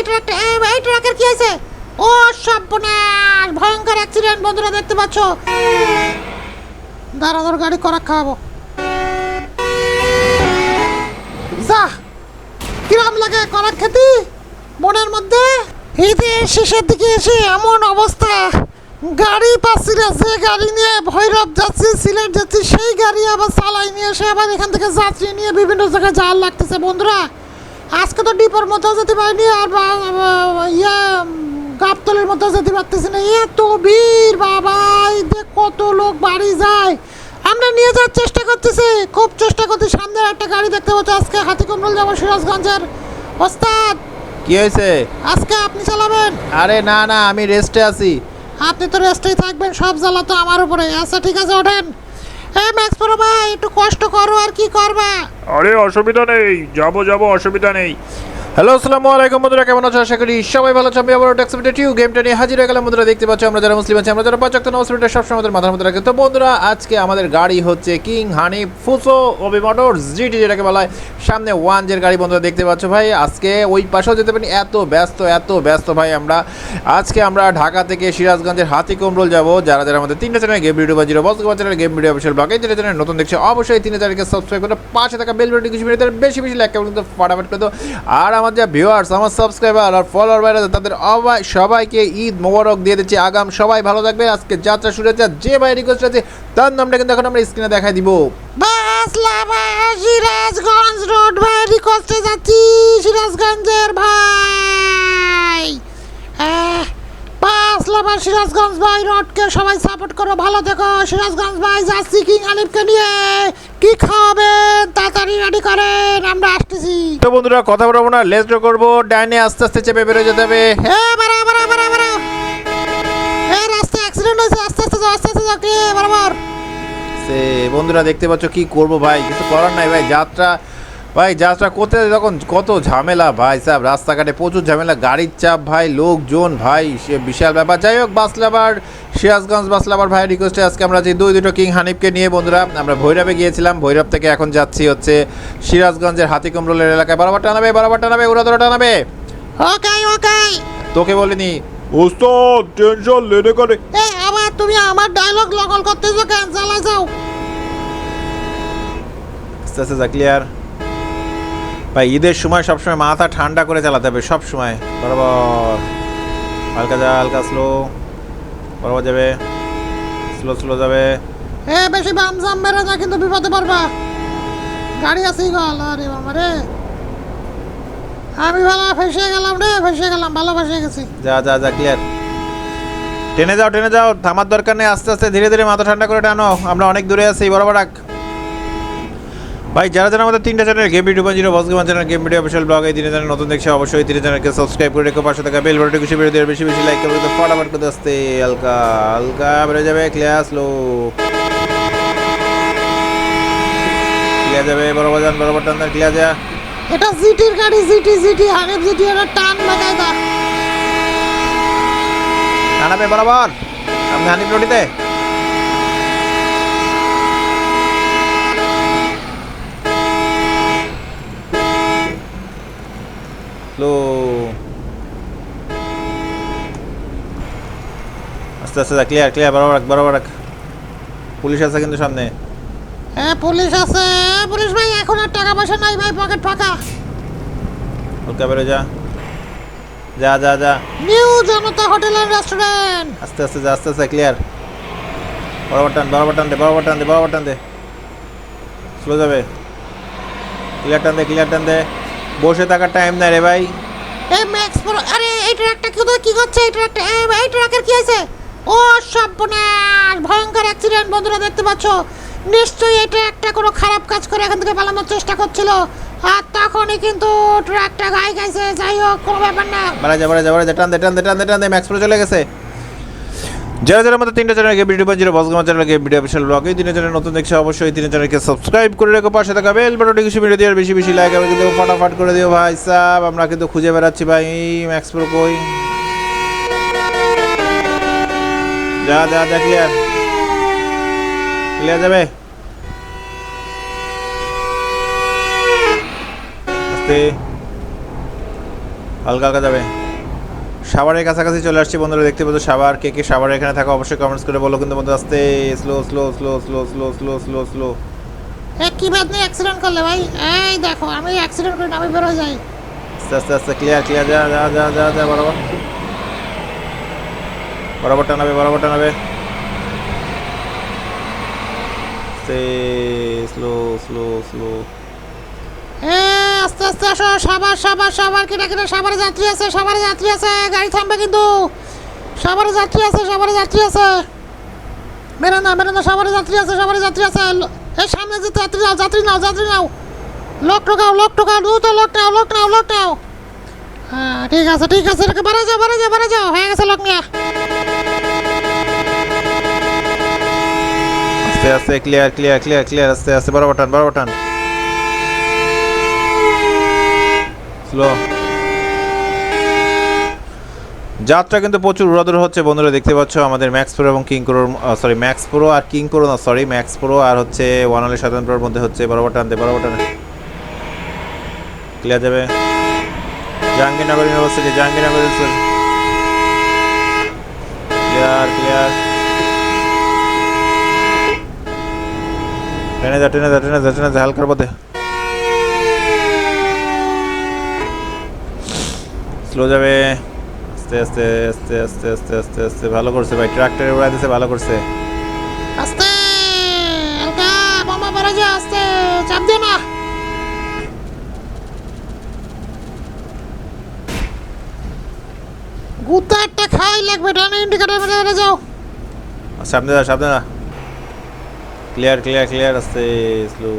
সেই ট্রাকটা এই এই ট্রাকের কি হয়েছে? ও সর্বনাশ, ভয়ঙ্কর অ্যাক্সিডেন্ট বন্ধুরা দেখতে পাচ্ছ। গাড়ি করা লাগে মনের মধ্যে? ঈদের শেষের দিকে এসে এমন অবস্থা। গাড়ি পাচ্ছি না, যে গাড়ি নিয়ে ভৈরব যাচ্ছি, সিলেট যাচ্ছি, সেই গাড়ি আবার চালাই নিয়ে এসে আবার এখান থেকে যাত্রী নিয়ে বিভিন্ন জায়গায় জাল লাগতেছে, বন্ধুরা। আজকে তো ডিপোর মধ্যেও যেতে পারিনি আর ইয়ে গাবতলের মধ্যেও যেতে পারতেছি না। এত ভিড় বাবা কত লোক বাড়ি যায়। আমরা নিয়ে যাওয়ার চেষ্টা করতেছি খুব চেষ্টা করছি। সামনে একটা গাড়ি দেখতে পাচ্ছি আজকে হাতি হাতিকুমরুল যাব সিরাজগঞ্জের ওস্তাদ। কি হয়েছে? আজকে আপনি চালাবেন? আরে না না আমি রেস্টে আছি। আপনি তো রেস্টেই থাকবেন সব জ্বালা তো আমার উপরে। আচ্ছা ঠিক আছে ওঠেন। এই ম্যাক্স বড় ভাই, একটু কষ্ট করো আর কি করবা? আরে, অসুবিধা নেই। যাব যাব, অসুবিধা নেই। হ্যালো, আসসালামু আলাইকুম বন্ধুরা, কেমন আছো? আশা করি সবাই ভালো আছো। আমি আবার ট্যাক্সিমিটার টিউ গেমটা নিয়ে হাজির হয়ে গেলাম। বন্ধুরা, দেখতে পাচ্ছ আমরা যারা মুসলিম আছি, আমরা যারা পাঁচ অক্ট নমস্কার সবসময় আমাদের মাথার মধ্যে রাখি। তো বন্ধুরা, আজকে আমাদের গাড়ি হচ্ছে king honey Fuso OB motors GT যেটাকে বলা হয়। সামনে ওয়ান জের গাড়ি বন্ধুরা, দেখতে পাচ্ছ ভাই। আজকে ওই পাশেও যেতে পারি এত ব্যস্ত এত ব্যস্ত ভাই আমরা। আজকে আমরা ঢাকা থেকে সিরাজগঞ্জের হাতি কমরোল যাব। যারা যারা আমাদের তিনটা চ্যানেল গেম ভিডিও বা zero channel game video official ব্লগে যেটা চ্যানেল নতুন দেখছে, অবশ্যই তিন চ্যানেলকে সাবস্ক্রাইব করে পাশে থাকা বেল বাটনটি কিছু বেশি বেশি লাইক কিন্তু ফাটাফাট করে আর আমার যা ভিউয়ার্স আমার সাবস্ক্রাইবার আর ফলোয়ার বাইরে তাদের অবাই সবাইকে ঈদ মোবারক দিয়ে দিচ্ছি। আগাম সবাই ভালো থাকবে আজকে যাত্রা শুরু হচ্ছে যে ভাই রিকোয়েস্ট আছে তার নামটা কিন্তু এখন আমরা স্ক্রিনে দেখাই দিব। সিরাজগঞ্জ রোড ভাই রিকোয়েস্টে যাচ্ছি। সিরাজগঞ্জের ভাই। বাসলা ভাই সিরাজগঞ্জ ভাই রোডকে সবাই সাপোর্ট করো ভালো থেকো। সিরাজগঞ্জ ভাই যাচ্ছি কিং আলিফকে নিয়ে কি খাওয়াবেন তাড়াতাড়ি রেডি করেন আমরা আসতেছি। তো বন্ধুরা কথা বলব না লেস ড্র করব। ডাইনে আস্তে আস্তে চেপে বেরোয় যেতে হবে। এ বারা বারা বারা বারা এ রাস্তা অ্যাক্সিডেন্ট হয়েছে আস্তে আস্তে আস্তে আস্তে যাও কে বরাবর। সে বন্ধুরা দেখতে পাচ্ছ কি করব ভাই কিছু করার নাই ভাই যাত্রা ভাই যাত্রা করতে যখন কত ঝামেলা ভাই সাহেব। রাস্তাঘাটে প্রচুর ঝামেলা গাড়ির চাপ ভাই লোকজন ভাই সে বিশাল ব্যাপার। যাই হোক বাস বাসলাবার সিরাজগঞ্জ বাসলাবার ভাই রিকোয়েস্টে আজকে আমরা যে দুই দুটো কিং হানিফকে নিয়ে বন্ধুরা আমরা ভৈরবে গিয়েছিলাম। ভৈরব থেকে এখন যাচ্ছি হচ্ছে সিরাজগঞ্জের হাতিকমরোলের এলাকায়। বরাবর টানাবে বরাবর টানাবে উড়াদোড়া টানাবে। ওকে ওকে তোকে বলিনি। ওস্তাদ টেনশন লেনে করে। এ আবার তুমি আমার ডায়লগ লগল করতেছো কেন? চালা যাও আস্তে আস্তে ক্লিয়ার ভাই ঈদের সময় সবসময় মাথা ঠান্ডা করে চালাতে হবে সব সময় বরাবর। হালকা যা হালকা স্লো। বরাবর যাবে। স্লো স্লো যাবে। এ বেশি বাম জাম মেরে না কিন্তু বিপদে পড়বা। গাড়ি আছে গল আরে বাবা রে। আমি ভালো ফেসে গেলাম রে ফেসে গেলাম ভালো ফেসে গেছি। যা যা যা ক্লিয়ার টেনে যাও টেনে যাও থামার দরকার নেই আস্তে আস্তে ধীরে ধীরে মাথা ঠান্ডা করে টানো। আমরা অনেক দূরে আছি বরাবর রাখ। ভাই যারা যারা আমাদের তিনটা channel game video zero boss game channel game video official blog এই তিনটা চ্যানেল নতুন দেখছে অবশ্যই তিনটা চ্যানেলকে সাবস্ক্রাইব করে রেখো পাশে থাকা বেল বাটনটি খুশি বেরো দিয়ে বেশি বেশি লাইক করবে তো ফটাফট করে আসতে হালকা হালকা বেরো যাবে ক্লিয়ার স্লো ক্লিয়ার যাবে বরাবর যান বরাবর টান ক্লিয়ার যা। এটা জিটির গাড়ি জিটি জিটি হানিফ জিটি এটা টান লাগাই দা টানাবে বরাবর। আপনি হানিফ রোডিতে স্লো আস্তে আস্তে যা ক্লিয়ার ক্লিয়ার বরাবর রাখ বরাবর রাখ। পুলিশ আছে কিন্তু সামনে। এ পুলিশ আছে। পুলিশ ভাই এখন আর টাকা পয়সা নাই ভাই পকেট ফাঁকা। হালকা বেরো যা। যা যা যা। New Janata hotel and restaurant আস্তে আস্তে যা আস্তে আস্তে ক্লিয়ার বরাবর টান বরাবর টান দে বরাবর টান দে বরাবর টান দে। স্লো যাবে। ক্লিয়ার টান দে ক্লিয়ার টান দে। বসে থাকার টাইম নাই রে ভাই। এই ম্যাক্স প্রো আরে এই ট্রাকটা কি কি করছে? এই ট্রাকটা এই ট্রাকের কি আছে ও সর্বনাশ ভয়ঙ্কর অ্যাক্সিডেন্ট বন্ধুরা দেখতে পাচ্ছ? নিশ্চয়ই এই ট্রাকটা কোনো খারাপ কাজ করে এখান থেকে পালানোর চেষ্টা করছিল। আর তখনই কিন্তু ট্রাকটা গায়ে গেছে যাই হোক কোনো ব্যাপার না। বাড়া যা বাড়া যা বাড়া যা টান দে টান দে টান দে টান দে ম্যাক্স প্রো চলে গেছে। যারা যারা আমাদের তিনটা চ্যানেল ভিডিও পাঞ্জিরা বসগামা চ্যানেল ভিডিও অফিসিয়াল ব্লগ এই তিনটা চ্যানেল নতুন দেখছে, অবশ্যই তিন চ্যানেলকে সাবস্ক্রাইব করে রেখো, পাশে থাকা বেল বাটনটি কিছু ভিডিও দিয়ে বেশি বেশি লাইক আমি কিন্তু ফটাফট করে দিও ভাই সাহেব আমরা কিন্তু খুঁজে বেড়াচ্ছি ভাই ম্যাক্স প্রো কই? যা যা যা ক্লিয়ার ক্লিয়ার যাবে? আস্তে। হালকা হালকা যাবে। সাভারের কাছাকাছি চলে আসছি বন্ধুরা দেখতে পাচ্ছ সাভার কে কে সাভার এখানে থাকা অবশ্যই কমেন্টস করে বলো। কিন্তু বন্ধু আস্তে slow slow slow slow slow slow slow slow এ কি বাদ নেই অ্যাক্সিডেন্ট করলে ভাই? এই দেখো আমি অ্যাক্সিডেন্ট করে আমি বেরো যাই। আস্তে আস্তে আস্তে ক্লিয়ার ক্লিয়ার যা যা যা যা যা বরাবর। বরাবর টানাবে বরাবর টানাবে। স্লো স্লো স্লো আস্তে আস্তে আসো সাবার সাবার সাবার কেটে কেটে সাবারে যাত্রী আছে সাবারে যাত্রী আছে, গাড়ি থামবে কিন্তু। সাবারে যাত্রী আছে সাবারে যাত্রী আছে। মেরে না মেরে না সাবারে যাত্রী আছে সাবারে যাত্রী আছে। এই সামনে যে যাত্রী নাও যাত্রী নাও যাত্রী নাও। লোক টোকাও লোক টোকাও দ্রুত লোক নাও লোক নাও লোক নাও। হ্যাঁ ঠিক আছে ঠিক আছে বাড়া যাও বাড়া যাও বাড়া যাও। হয়ে গেছে লোক নিয়ে। আস্তে আস্তে ক্লিয়ার ক্লিয়ার ক্লিয়ার ক্লিয়ার আস্তে আস্তে বরাবর টান বরাবর টান স্লো যাত্রা কিন্তু প্রচুর উড়াদুর হচ্ছে, বন্ধুরা দেখতে পাচ্ছ আমাদের ম্যাক্স প্রো এবং কিং প্রোর সরি ম্যাক্স প্রো আর কিং প্রো না সরি ম্যাক্স প্রো আর হচ্ছে ওয়ান আলি সাধারণ প্রোর মধ্যে হচ্ছে বরাবর টানতে বরাবর টানে ক্লিয়ার যাবে? Jahangirnagar university Jahangirnagar university clear clear টেনে যা টেনে যা টেনে যা টেনে যা, হালকার পথে। স্লো যাবে। আস্তে আস্তে আস্তে আস্তে আস্তে আস্তে আস্তে। ভালো করছে ভাই ট্রাক্টরে উড়াই দিছে ভালো করছে। আস্তে! হালকা মামা বাড়া যাও আস্তে চাপ দিও না। গুতা একটা খাই লাগবে ডানে ইন্ডিকেটার মেরে যাও। সামনে যা সামনে না ক্লিয়ার ক্লিয়ার ক্লিয়ার আস্তে স্লো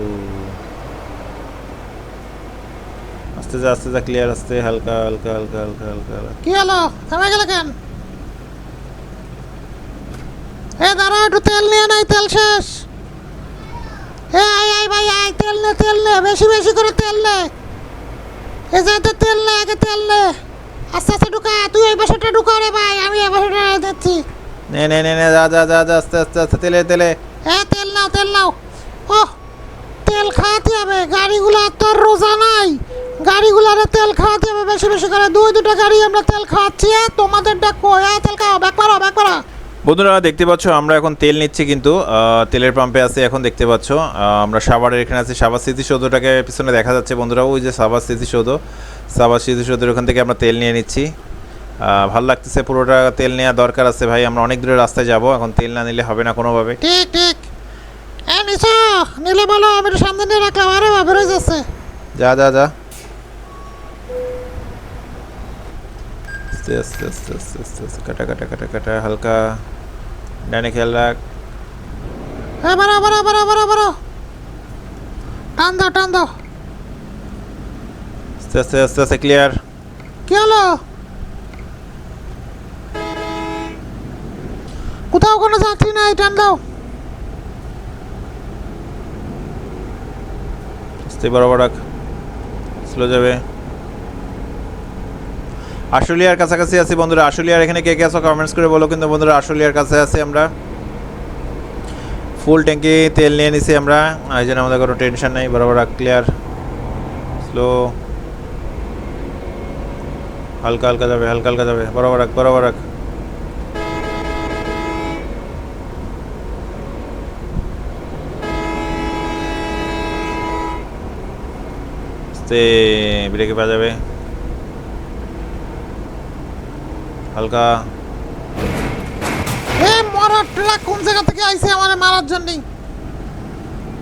আস্তে যা আস্তে যা ক্লিয়ার আস্তে হালকা হালকা হালকা হালকা হালকা কি হলো? থামে গেলে কেন? এ দাঁড়া একটু তেল নিয়ে নাই তেল শেষ। এ আই আই ভাই আই তেল নে তেল নে বেশি বেশি করে তেল নে। এ যাতে তেল নে আগে তেল নে। আস্তে আস্তে ঢুকা তুই এই বাসাটা ঢুকা রে ভাই আমি এই বাসাটা দিচ্ছি। নে নে নে নে যা যা যা যা আস্তে আস্তে আস্তে তেলে তেলে। এ তেল নাও তেল নাও। ও তেল খাওয়াতে হবে গাড়িগুলো তোর রোজা নাই। গাড়িগুলোরে তেল খাওয়াতে হবে বেশি বেশি করে। দুই দুটো গাড়ি আমরা তেল খাওয়াচ্ছি। তোমাদেরটা কই? তেল খাও ব্যাক করো ব্যাক করো। বন্ধুরা দেখতে পাচ্ছ আমরা এখন তেল নিচ্ছি কিন্তু তেলের পাম্পে আছে এখন দেখতে পাচ্ছ। আমরা সাভারের এখানে আছি। সাভার স্মৃতিসৌধটাকে পিছনে দেখা যাচ্ছে বন্ধুরা। ওই যে সাভার স্মৃতিসৌধ। সাভার স্মৃতিসৌধের ওখান থেকে আমরা তেল নিয়ে নিচ্ছি। ভালো লাগতেছে পুরোটা তেল নেওয়া দরকার আছে ভাই। আমরা অনেক দূরে রাস্তায় যাব এখন তেল না নিলে হবে না কোনোভাবে। ঠিক ঠিক। নিলে বলো আমি সামনে নিয়ে রাখলাম। আরে বা বেরোয় যাচ্ছে। যা যা যা। আস্তে আস্তে আস্তে আস্তে আস্তে আস্তে কাটা কাটা কাটা কাটা হালকা। ডানে খেয়াল রাখ। বারো বারো বারো টান দাও টান দাও। আস্তে আস্তে আস্তে আস্তে ক্লিয়ার কি হলো? কোথাও কোনো যাত্রী নাই টান দাও। আস্তে বরাবর রাখ। স্লো যাবে। আশুলিয়ার কাছাকাছি আছি বন্ধুরা। আশুলিয়ার এখানে কে কে আছো কমেন্টস করে বলো কিন্তু বন্ধুরা, আশুলিয়ার কাছে আছি আমরা। ফুল ট্যাঙ্কি তেল নিয়ে নিছি আমরা। এই জন্য আমাদের কোনো টেনশন নেই, বরাবর ক্লিয়ার স্লো হালকা হালকা যাবে, হালকা হালকা যাবে। বরাবর রাখ বরাবর রাখ ব্রেকে পা যাবে। হালকা। এ মরার ট্রাক কোন জায়গা থেকে আইছে আমার মারার জন্যই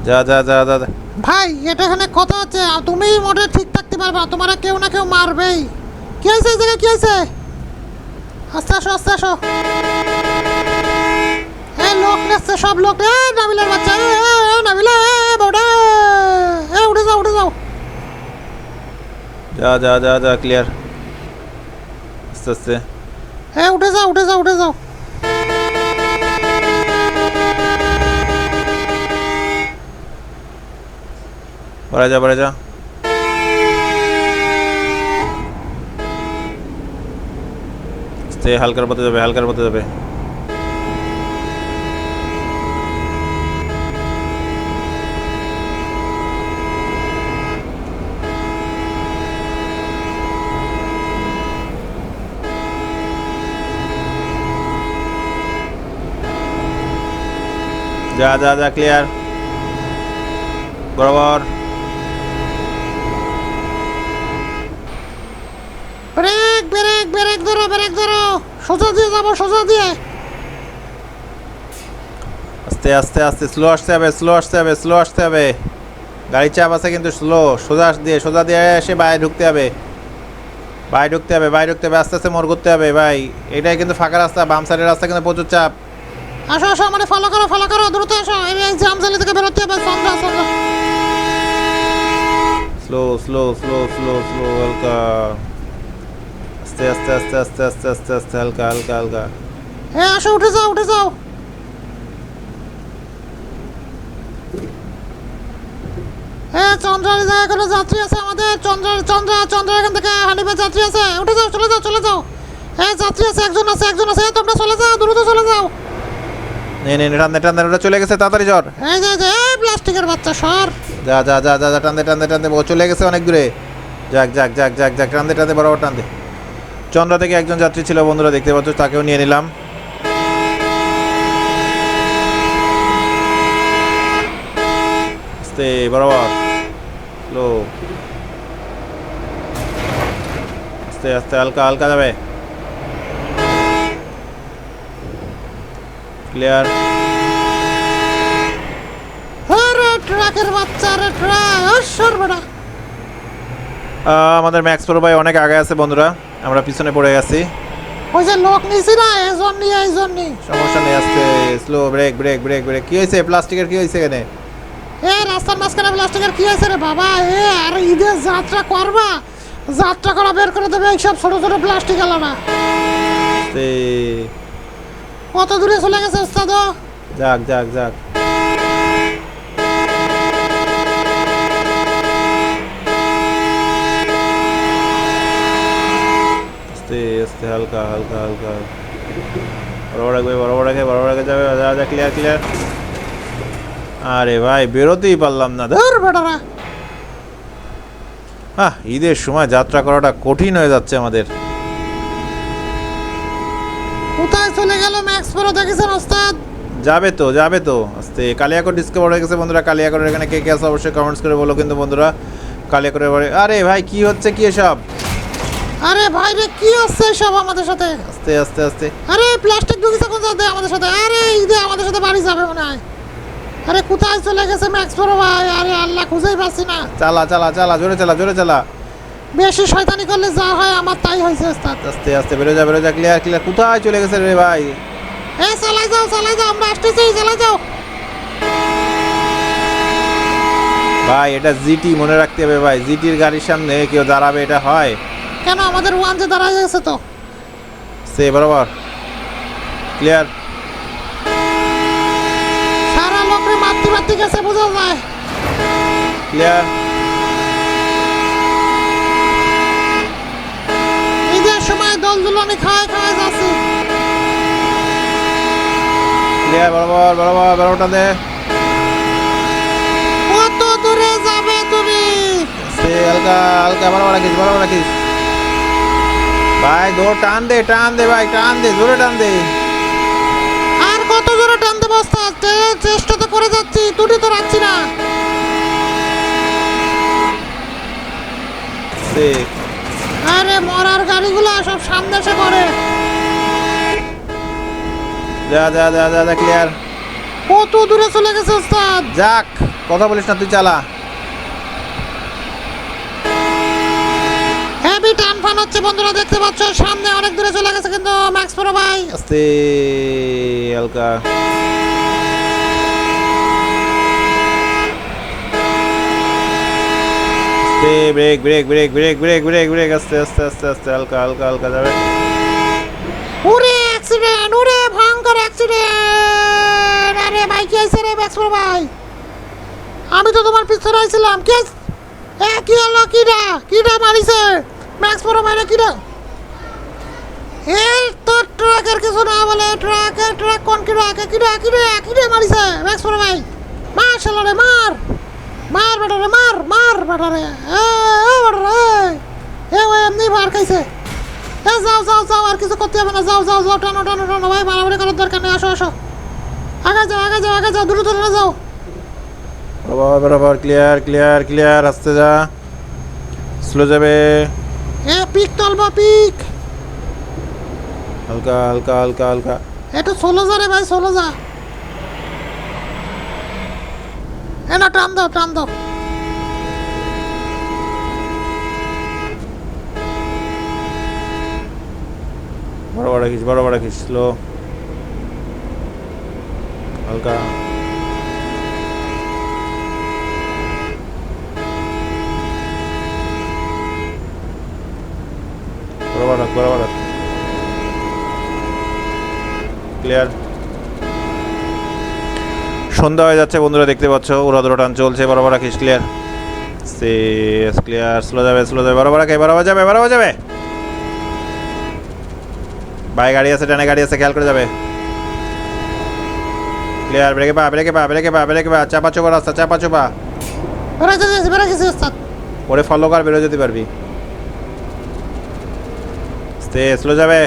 যা যা যা যা। ভাই এটা এখানে কথা হচ্ছে। তুমি মোটে ঠিক থাকতে পারবে তোমার কেউ না কেউ মারবেই। কি হয়েছে এই জায়গায় কি হয়েছে? আস্তে আসো আস্তে আসো। এ লোক নেচ্ছে সব লোক। এ নাবিলার বাচ্চা। এ নাবিলা এ বউটা এ উঠে যাও উঠে যাও। যা যা যা যা ক্লিয়ার আস্তে আস্তে। এ উঠে যাও উঠে যাও উঠে যাও বাড়া যা বাড়া যা আস্তে হালকার পথে যাবে হালকার পথে যাবে যা যা যা ক্লিয়ার বরাবর। ব্রেক ব্রেক ব্রেক ধরো ব্রেক ধরো। সোজা দিয়ে যাব সোজা দিয়ে। আস্তে আস্তে আস্তে স্লো আসতে হবে স্লো আসতে হবে স্লো আসতে হবে। গাড়ির চাপ আছে কিন্তু স্লো সোজা দিয়ে সোজা দিয়ে এসে বাইরে ঢুকতে হবে। বাইরে ঢুকতে হবে বাইরে ঢুকতে হবে আস্তে আস্তে মোড় করতে হবে ভাই। এটাই কিন্তু ফাঁকা রাস্তা বাম সাইডের রাস্তা কিন্তু প্রচুর চাপ। আসো আসো মানে ফলো করো ফলো করো দ্রুত এসো। এই এই জাম জালি থেকে বেরোতে হবে সন্ধ্যা সন্ধ্যা। Slow slow slow slow slow হালকা। আস্তে আস্তে আস্তে আস্তে আস্তে আস্তে আস্তে হালকা হালকা হালকা। এ আসো উঠে যাও উঠে যাও। হ্যাঁ চন্দ্রার জায়গা করে যাত্রী আছে আমাদের? চন্দ্র চন্দ্রা চন্দ্র এখান থেকে হানিফে যাত্রী আছে। উঠে যাও চলে যাও চলে যাও। হ্যাঁ যাত্রী আছে একজন আছে একজন আছে। তোমরা চলে যাও দ্রুত চলে যাও। নে নে ওটা চলে গেছে তাড়াতাড়ি জ্বর এই যে যে প্লাস্টিকের বাচ্চা সর। যা যা যা যা যা টানতে টানতে ও চলে গেছে অনেক দূরে। যাক যাক যাক যাক যাক টানতে টানতে বরাবর টানতে চন্দ্রা থেকে একজন যাত্রী ছিল বন্ধুরা দেখতে পাচ্ছ তাকেও নিয়ে নিলাম। আস্তে বরাবর লো আস্তে আস্তে হালকা হালকা যাবে। ক্লিয়ার ট্রাকের বাচ্চা রে ট্রাক ও সর আহ, আমাদের ম্যাক্স প্রো ভাই অনেক আগে আছে বন্ধুরা। আমরা পিছনে পড়ে গেছি ওই যে লোক নিছি না এই জন্যই সমস্যা নেই আস্তে slow brake brake brake brake কি হয়েছে? প্লাস্টিকের কি হয়েছে এখানে? এ রাস্তার মাঝখানে প্লাস্টিকের কি হয়েছে রে বাবা? এ আর ঈদের যাত্রা করবা? যাত্রা করা বের করে দেবে এইসব ছোট ছোট প্লাস্টিক আলাদা কত দূরে চলে গেছে ওস্তাদ যাক যাক যাক। আস্তে হালকা হালকা হালকা। বড় রাখবে বড় রাখে বড় রাখে যাবে, যা যা ক্লিয়ার ক্লিয়ার আরে ভাই, বেরোতেই পারলাম না। ধর বেটারা। হ্যাঁ ঈদের সময় যাত্রা করাটা কঠিন হয়ে যাচ্ছে আমাদের কোথায় চলে গেল ম্যাক্স প্রো দেখেছেন ওস্তাদ। যাবে তো যাবে তো। আস্তে কালিয়াকর ডিসকভার হয়ে গেছে বন্ধুরা কালিয়াকরের এখানে কে কে আছে অবশ্যই কমেন্টস করে বলো কিন্তু বন্ধুরা। কালিয়াকরের বাড়ি আরে ভাই কি হচ্ছে কি এসব? আরে ভাই রে কি হচ্ছে সব আমাদের সাথে? আস্তে আস্তে আস্তে। আরে প্লাস্টিক ঢুকেছে কোন যাতে আমাদের সাথে? আরে ঈদে আমাদের সাথে বাড়ি যাবে মনে হয়। আরে কোথায় চলে গেছে ম্যাক্স প্রো ভাই আরে আল্লাহ খুঁজেই পাচ্ছি না। চালা চালা চালা জোরে চালা জোরে চালা। বেশি শয়তানি করলে যা হয় আমার তাই হয়েছে ওস্তাদ। আস্তে আস্তে বেরো যা বেরো যা ক্লিয়ার ক্লিয়ার কোথায় চলে গেছে রে ভাই? এ চালাই যাও চালাই যাও আমরা আসতেছি চালাই যাও। ভাই এটা জিটি মনে রাখতে হবে ভাই। জিটির গাড়ির সামনে কেউ দাঁড়াবে এটা হয়। কেন? আমাদের ওয়ান যে দাঁড়ায় গেছে তো। সে বরাবর। ক্লিয়ার সারা লোকরে মারতে মারতে গেছে বোঝা যায়। ক্লিয়ার ঈদের সময় দল দুলনি খাওয়াই খাওয়াই যাচ্ছে ক্লিয়ার বরাবর বরাবর বরাবরটা দে। কত দূরে যাবে তুমি? সে হালকা হালকা বরাবর রাখিস বরাবর রাখিস। ভাই দৌড় টান দে টান দে ভাই টান দে জোরে টান দে। আর কত জোরে টানতে বস্তা চেষ্টা তো করে যাচ্ছি তুটি তো রাখছি না। আরে মরার গাড়িগুলো সব সামনে এসে করে যা যা যা যা যা ক্লিয়ার কত দূরে চলে গেছে ওস্তাদ যাক কথা বলিস না তুই চালা। হেভি টান ফান হচ্ছে বন্ধুরা দেখতে পাচ্ছ সামনে অনেক দূরে চলে গেছে কিন্তু ম্যাক্স প্রো ভাই। আস্তে হালকা। আস্তে brake brake brake brake brake brake brake, আস্তে আস্তে আস্তে আস্তে, হালকা হালকা হালকা যাবে। ওরে অ্যাক্সিডেন্ট ওরে ভয়ঙ্কর অ্যাক্সিডেন্ট আরে ভাই, কি হয়েছে রে ম্যাক্স প্রো ভাই? আমি তো তোমার পিছনে আইছিলাম, কি? এ, কি হলো কিরা কিরা মারিছে? ম্যাক্স প্রো ভাই কিরা এই তো ট্রাকের কিছু না বলে ট্রাকে ট্রাক কোন কিরা কিরা কিরা কিরা মারিছে? ম্যাক্স প্রো ভাই, মার শালা রে, মার! মার বেটা রে মার মার বেটা রে এ এ বেটা রে এ ওই এমনি মার খাইছে। এ যাও যাও যাও আর কিছু করতে হবে না। যাও যাও যাও টানো টানো টানো। ভাই মারামারি করার দরকার নেই। আসো আসো। আগে যাও আগে যাও আগে যাও। দ্রুত চলে যাও। বরাবর বরাবর ক্লিয়ার ক্লিয়ার ক্লিয়ার আসতে যা। স্লো যাবে। এ পিক তলবা পিক। হালকা হালকা হালকা হালকা। একটু ষোলো যা রে ভাই ষোলো যা এ না টান দাও টান দাও। বরাবর রাখিস বরাবর রাখিস স্লো হালকা। বরাবর রাখ বরাবর রাখ ক্লিয়ার? সন্ধ্যা হয়ে যাচ্ছে বন্ধুরা দেখতে পাচ্ছ উড়াদুড়ো টান চলছে বরাবর রাখিস ক্লিয়ার শেষ ক্লিয়ার স্লো যাবে স্লো যাবে বরাবর রাখে বরাবর যাবে বরাবর যাবে। ভাই গাড়ি আছে ডানে গাড়ি আছে খেয়াল করে যাবে। ক্লিয়ার ব্রেকে পা ব্রেকে পা ব্রেকে পা ব্রেকে পা চাপা চোপা রাস্তা চাপা চোপা। পরে ফলো কর বেরো যেতে পারবি। স্লো যাবে।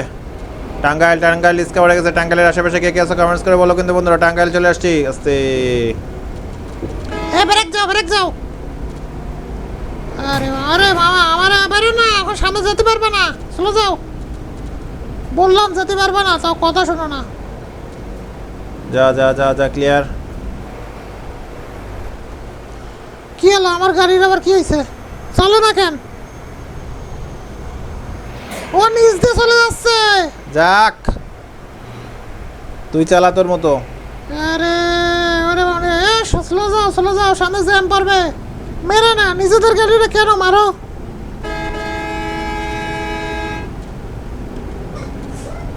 টাঙ্গাইল টাঙ্গাইল ইস্কা পড়ে গেছে। টাঙ্গাইলের আশেপাশে কে কে আছে কমেন্টস করে বলো কিন্তু বন্ধুরা। টাঙ্গাইল চলে আসছি। আস্তে। ব্রেক যাও ব্রেক যাও আরে আরে বাবা আমার এবারে না। এখন সামনে যেতে পারবে না। চলে যাও। বললাম যেতে পারবে না তাও কথা শোনো না। যা যা যা যা ক্লিয়ার কি হলো? আমার গাড়ির আবার কি হয়েছে? চলো না কেন? ও নিচ দিয়ে চলে যাচ্ছে। যাক তুই চালা তোর মতো। আরে ওরে মানে এ স্লো যাও স্লো যাও সামনে জ্যাম পড়বে মেরে না নিজেদের গাড়িটা কেন মারো?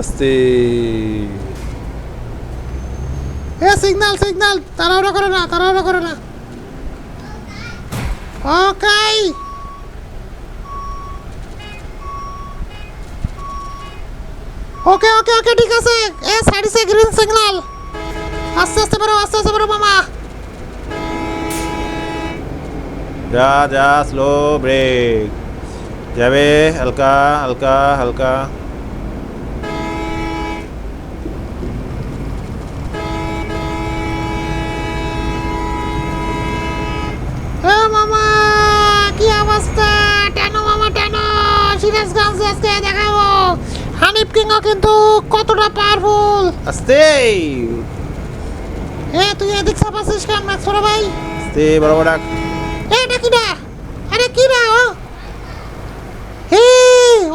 আস্তে। এ সিগন্যাল সিগন্যাল তাড়াহুড়ো করে না তাড়াহুড়ো করে না। ওকে ওকে ওকে ওকে ঠিক আছে। এ সাইডে গ্রিন সিগন্যাল আস্তে আস্তে বেরো আস্তে আস্তে বেরো মামা। যা যা স্লো ব্রেক যাবে হালকা হালকা হালকা। এ মামা কি অবস্থা? টানো মামা টানো। সিরাজগঞ্জ আজকে দেখাবো হানিফ কিংও কিন্তু কতটা পাওয়ারফুল আস্তে এ তুই এদিক চাপাচ্ছিস কেন ম্যাক্স ভাই? আস্তে রাখ এ এটা কি না আরে কি না ও? হে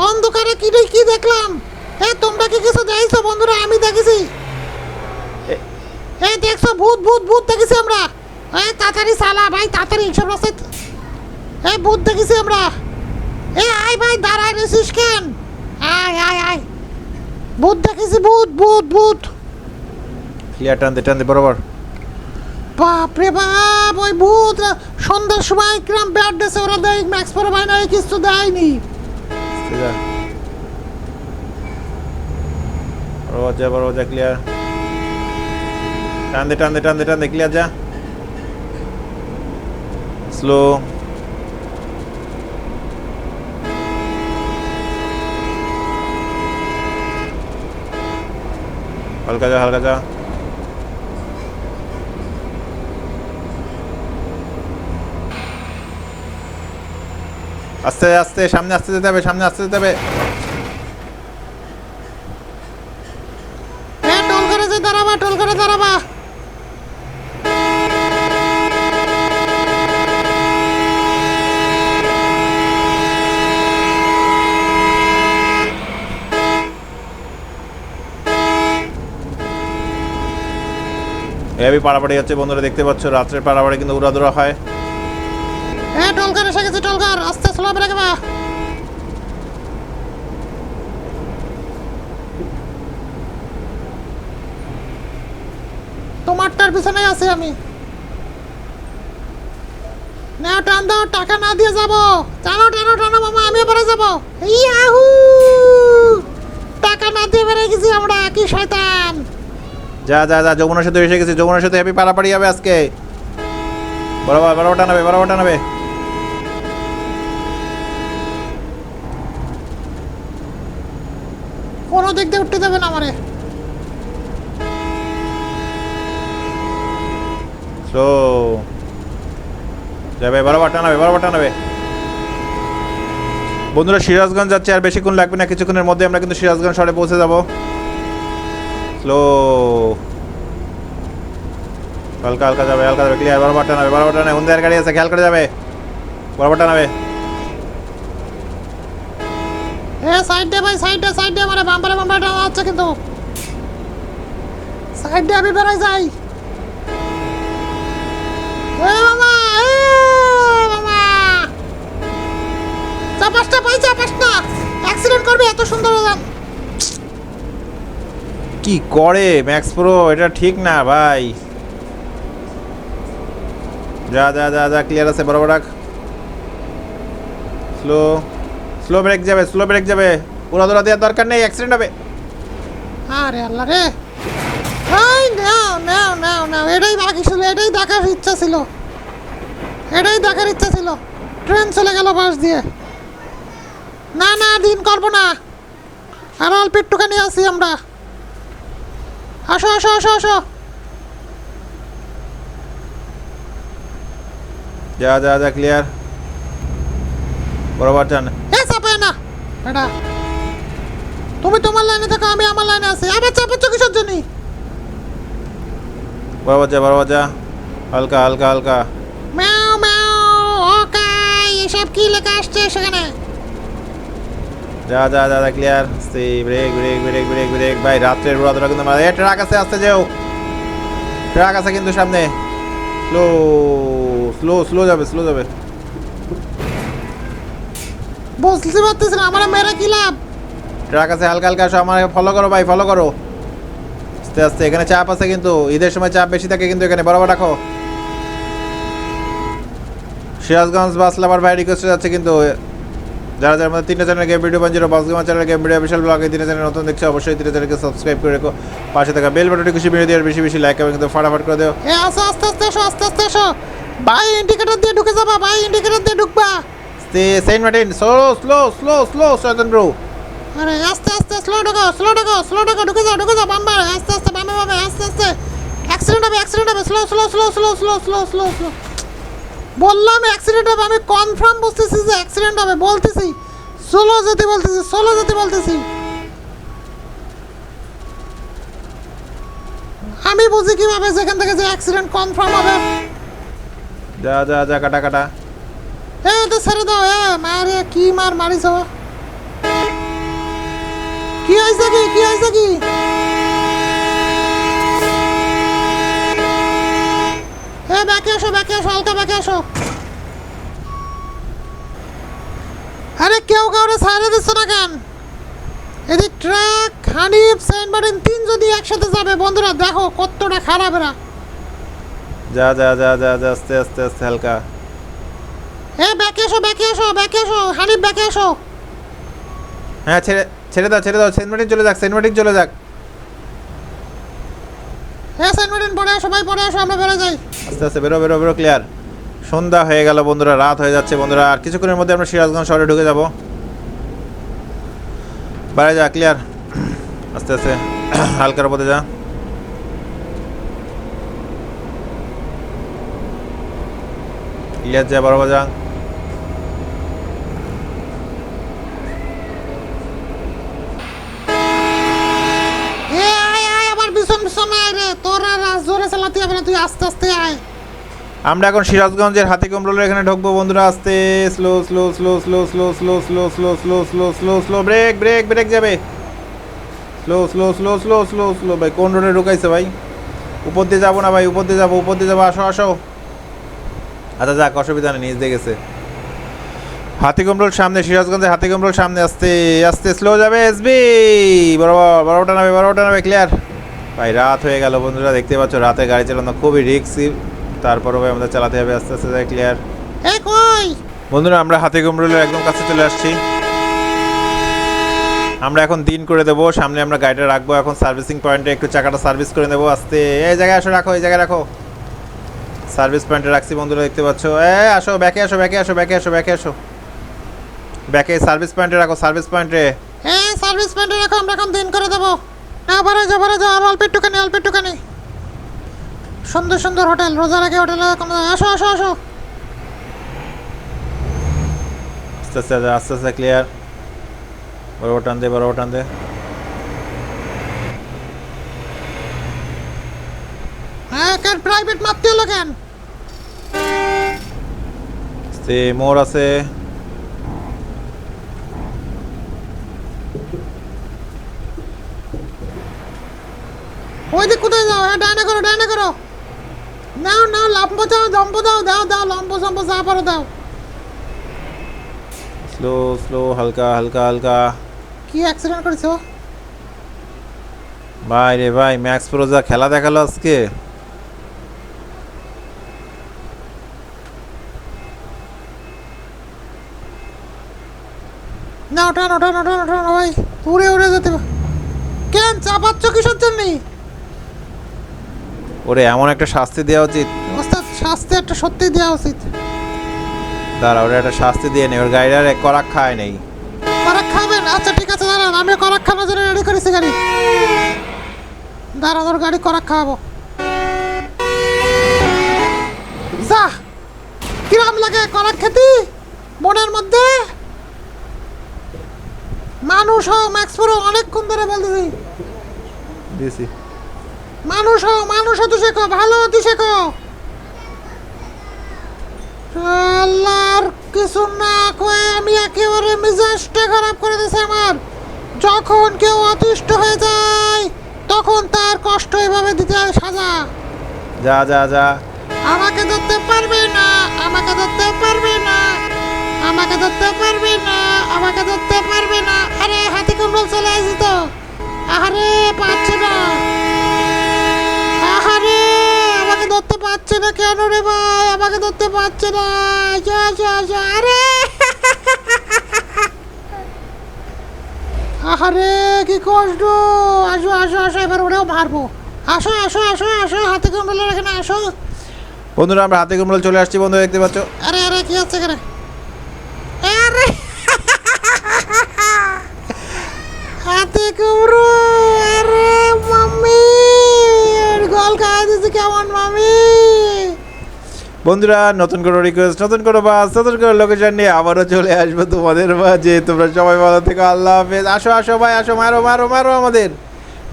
অন্ধকারে কি কি দেখলাম? এ তোমরা কি কিছু দেখছ বন্ধুরা? আমি দেখেছি। এ- এ দেখছ ভূত ভূত ভূত দেখেছি আমরা। এ তাড়াতাড়ি সালা ভাই তাড়াতাড়ি সব রাস্তায় এ ভূত দেখেছি আমরা। এ আয় ভাই দাঁড়ায় রেছিস কেন? আয় আয় আয়। ভূত দেখেছি ভূত ভূত ভূত ক্লিয়ার টান দে টান দে বরাবর। বাপ রে বাপ ওই ভূত সন্ধ্যার সময় কিরম ব্যাট দেশে ওরা দেয় ম্যাক্স পরে ভাই না এই কিছু দেয়নি। বরাবর যা বরাবর যা ক্লিয়ার। টান দে টান দে টান দে টান দে ক্লিয়ার যা। স্লো। হালকা যা হালকা যা। আস্তে আস্তে সামনে আস্তে যেতে হবে সামনে আস্তে যেতে হবে এ টোল করে যে দাঁড়াবা টোল করে দাঁড়াবা হেভি পাড়াপাড়ি হচ্ছে বন্ধুরা দেখতে পাচ্ছ, রাত্রের পাড়াপাড়ি কিন্তু উড়াদুরা হয়। এ টোল করে এসে গেছে টোল কর আস্তে, স্লো ব্রেক বা তোমারটার পিছনে আছি আমি। না টান দাও, টাকা না দিয়ে যাব। টানো টানো টানো, মামা আমি এবারে যাব। ইয়াহু! টাকা না দিয়ে বেড়ে গেছি আমরা, কি শয়তান! যা যা যা যমুনার সাথে এসে গেছি যমুনার সাথে হেভি পাড়াপাড়ি হবে আজকে। বরাবর বরাবর টানাবে বরাবর টানাবে। কোনো দিক দিয়ে উঠতে দেবে না আমারে। স্লো যাবে বরাবর টানাবে বরাবর টানাবে। বন্ধুরা সিরাজগঞ্জ যাচ্ছে আর বেশিক্ষণ লাগবে না কিছুক্ষণের মধ্যে আমরা কিন্তু সিরাজগঞ্জ শহরে পৌঁছে যাব। স্লো হালকা হালকা যাবে হালকা যাবে ক্লিয়ার बराबर बटन है बराबर बटन है হুন্দার গাড়ি ऐसे ख्याल এ ভাই মানে বাম্পারে বাম্পারে আছে কিন্তু। সাইড দে আমি বেরোয় যাই। এ, মামা এ, মামা। চাপাসটা ভাই, চাপাস অ্যাক্সিডেন্ট করবে, এত সুন্দর কি করে ম্যাক্স প্রো এটা ঠিক না, ভাই। যা যা যা যা ক্লিয়ার আছে, বরাবর রাখ। স্লো স্লো ব্রেক যাবে স্লো ব্রেক যাবে। উড়াদোড়া দেওয়ার দরকার নেই অ্যাক্সিডেন্ট হবে। আরে আল্লাহ রে। এই, নাও নাও নাও নাও, এটাই বাকি ছিল, এটাই দেখার ইচ্ছা ছিল। এটাই দেখার ইচ্ছা ছিল। ট্রেন চলে গেল বাস দিয়ে। না না, দিন করব না। আর অল্প একটুখানি আছি আমরা। আসো আসো আসো আসো। যা যা যা ক্লিয়ার বরাবর যান। এ চাপায় না। এটা তুমি তোমার লাইনে থাকো আমি আমার লাইনে আছি। আবার চাপাচ্ছ কিসের জন্য? বরাবর যা বরাবর যা। হালকা হালকা হালকা। ম্যাও ম্যাও ওকাই এসব কি লেখা আসছে সেখানে? যা যা যা ক্লিয়ার সে brake brake brake brake brake ভাই রাত্রের উড়াদোড়া কিন্তু মারা- এ ট্রাক আছে আসতে যেও। ট্রাক আছে কিন্তু সামনে। স্লো স্লো স্লো যাবে স্লো যাবে। বুঝতে পারতেছি না আমার মেরে কি লাভ? ট্রাক আছে হালকা হালকা আসো আমার ফলো করো ভাই ফলো করো। আস্তে আস্তে এখানে চাপ আছে কিন্তু। ঈদের সময় চাপ বেশি থাকে কিন্তু এখানে। বরাবর রাখো। সিরাজগঞ্জ বাস লাভার ভাই রিকোয়েস্ট যাচ্ছে কিন্তু। যারা যারা আমাদের তিনটা channel game video পাঞ্জিরো bus gamer channel game video বিশাল ব্লগে তিনটা চ্যানেল নতুন দেখছে অবশ্যই তিনটা চ্যানেলকে সাবস্ক্রাইব করে রেখো। পাশে থাকা বেল বাটনটি খুশি ভিডিও দিয়ে বেশি বেশি লাইক এবং কিন্তু ফাটাফাট করে দিও। এ আসো আস্তে আস্তে এসো আস্তে আস্তে এসো ভাই ইন্ডিকেটর দিয়ে ঢুকে যাবা ভাই ইন্ডিকেটর দিয়ে ঢুকবা। Saint Martin slow slow slow slow সচেতন ব্রো আরে আস্তে আস্তে স্লো ঢুকো স্লো ঢুকো স্লো ঢুকো ঢুকে যাও ঢুকে যাও বাম্বার আস্তে আস্তে বামে বামে আস্তে আস্তে। অ্যাক্সিডেন্ট হবে অ্যাক্সিডেন্ট হবে slow slow slow slow slow slow slow slow বললাম অ্যাক্সিডেন্ট হবে আমি কনফার্ম বুঝতেছি যে অ্যাক্সিডেন্ট হবে বলতেছি। সোলো যেতে বলতেছি সোলো যেতে বলতেছি। আমি বুঝি কীভাবে যেখান থেকে যে অ্যাক্সিডেন্ট কনফার্ম হবে। যা যা যা কাটা কাটা। এ তো ছেড়ে দাও এ মারে কি মার মারিছ কি হয়েছে কি কি হয়েছে কি? এ ব্যাকে এসো ব্যাকে এসো হালকা ব্যাকে এসো আরে কেউ কাউরে ছাড়ে দিচ্ছ না কেন? এদিক ট্রাক হানিফ সেন্ট মার্টিন তিন যদি একসাথে যাবে। বন্ধুরা দেখো কতটা খারাপ এরা। যা যা যা যা যা আস্তে আস্তে আস্তে হালকা। এ ব্যাকে এসো ব্যাকে এসো ব্যাকে এসো হানিফ ব্যাকে এসো হ্যাঁ ছেড়ে ছেড়ে দাও ছেড়ে দাও সেন্ট মার্টিন চলে যাক সেন্ট মার্টিন চলে যাক। এ সেন্ট মার্টিন পরে আসো আমরা বেরো যাই। আস্তে আস্তে, বেরো বেরো বেরো ক্লিয়ার সন্ধ্যা হয়ে গেল বন্ধুরা, রাত হয়ে যাচ্ছে বন্ধুরা, আর কিছুক্ষণের মধ্যে আমরা সিরাজগঞ্জ শহরে ঢুকে যাব। বাইরে যা ক্লিয়ার আস্তে আস্তে, হালকার পথে যা। ক্লিয়ার যা বরাবর যা এ আয় আয় আবার পিছন পিছন আয় রে তোর আর আর হবে না তুই আস্তে আস্তে আয় আমরা এখন সিরাজগঞ্জের হাতি কমরোলের এখানে ঢুকবো বন্ধুরা আস্তে slow slow slow slow slow slow slow slow slow slow slow slow brake brake brake যাবে slow slow slow slow slow slow ভাই কোন রোডে ঢুকাইছে ভাই উপর দিয়ে যাব না ভাই উপর দিয়ে যাব উপর দিয়ে যাব আসো আসো আচ্ছা যাক অসুবিধা নেই নিজ দিয়ে গেছে হাতি কমরোল সামনে সিরাজগঞ্জের হাতি কমরোল সামনে আস্তে আস্তে স্লো যাবে এসবি বরাবর বরাবরটা নাবে বরাবরটা নাবে ক্লিয়ার ভাই রাত হয়ে গেল বন্ধুরা দেখতে পাচ্ছ রাতে গাড়ি চালানো খুবই রিক্সি। তারপরও ভাই আমাদের চালাতে হবে আস্তে আস্তে যাই ক্লিয়ার বন্ধুরা আমরা হাতি কুমরুলের একদম কাছে চলে আসছি। আমরা এখন দিন করে দেবো সামনে আমরা গাড়িটা রাখব। এখন সার্ভিসিং পয়েন্টে একটু চাকাটা সার্ভিস করে দেবো আস্তে। এই জায়গায় আসো রাখো এই জায়গায় রাখো। সার্ভিস পয়েন্টে রাখছি বন্ধুরা দেখতে পাচ্ছ। এ আসো ব্যাকে আসো ব্যাকে আসো ব্যাকে আসো ব্যাকে আসো। ব্যাকে সার্ভিস পয়েন্টে রাখো সার্ভিস পয়েন্টে এ। সার্ভিস পয়েন্টে রাখো আমরা এখন দিন করে দেবো। বারে যা বারে যা আর অল্প একটুখানি অল্প একটুখানি। সুন্দর সুন্দর হোটেল রোজার আগে হোটেলে কোনো আসো আসো আসো। আস্তে আস্তে আস্তে আস্তে ক্লিয়ার বড় টান দে বড় টান দে। হ্যাঁ কেন প্রাইভেট মারতে হলো কেন? আস্তে মোড় আছে। ওই দিক কোথায় যাও? হ্যাঁ ডাইনে করো ডাইনে করো। নাও নাও লম্ব দাও লম্ব দাও দাও দাও লম্ব সম্ব যা পারো দাও। স্লো স্লো হালকা হালকা হালকা। কি অ্যাক্সিডেন্ট করেছ? ভাই রে ভাই ম্যাক্স প্রোজা খেলা দেখাল আজকে। না ওঠান ওঠান ওঠান ওঠান ভাই। উড়ে উড়ে যেতে। কেন চাপাচ্ছ কিসের জন্যে? ওরে এমন একটা শাস্তি দেওয়া উচিত। ওস্তাদ শাস্তি একটা সত্যি দেওয়া উচিত। দাঁড়া ওরা একটা শাস্তি দিয়ে নেই ওর গাড়িটা আর করাক খায় নেই। করাক খাবেন? আচ্ছা ঠিক আছে দাঁড়ান আমি করাক খাওয়ার জন্য রেডি করেছি গাড়ি। দাঁড়া তোর গাড়ি করাক খাওয়াবো। যা! কিরম লাগে করাক খেতে? মনের মধ্যে? মানুষ হও ম্যাক্স অনেকক্ষণ ধরে বলতেছি। দিয়েছি মানুষ হও মানুষ হতে শেখো ভালো হতে শেখো আল্লাহর কিছু না কয়ে আমি একেবারে মেজাজটা খারাপ করে দিয়েছে আমার। যখন কেউ অতিষ্ঠ হয়ে যায় তখন তার কষ্ট এভাবে দিতে হয় সাজা। যা যা যা। আমাকে ধরতে পারবে না আমাকে ধরতে পারবে না আমাকে ধরতে পারবে না আমাকে ধরতে পারবে না। আরে হাতে কুমড়ো চলে আসি তো। আরে পাচ্ছে না ধরতে পারছে না কেন রে ভাই? আমাকে ধরতে পারছে না। যা যা যা। আরে! আহারে কি কষ্ট! আসো আসো আসো এবার ওরেও মারবো। আসো আসো আসো আসো হাতে কুমড়ো এখানে আসো। বন্ধুরা আমরা হাতে কুমড়ল চলে আসছি বন্ধু দেখতে পাচ্ছ? আরে আরে কি হচ্ছে এখানে? আরে! হাতে কুমড়ো কেমন মাম্মি বন্ধুরা নতুন করে রিকোয়েস্ট নতুন করে বাস নতুন করে লোকেশন নিয়ে আবারও চলে আসব তোমাদের মাঝে। তোমরা সবাই ভালো থেকে আল্লাহ হাফেজ। আসো আসো ভাই আসো মারো মারো মারো আমাদের।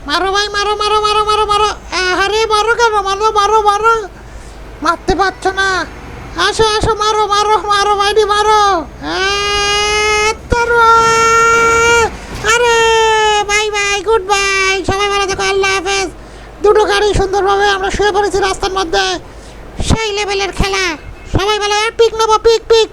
মারো ভাই মারো মারো মারো মারো মারো। আরে মারো কেন? মারো মারো মারো। মারতে পারছ না। আসো আসো মারো মারো মারো ভাইডি মারো। আরে বাই বাই গুড বাই। সবাই ভালো থেকো আল্লাহ হাফেজ। দুটো গাড়ি সুন্দরভাবে আমরা শুয়ে পড়েছি রাস্তার মধ্যে। সেই লেভেলের খেলা। সবাই বলে পিক নেব, পিক পিক।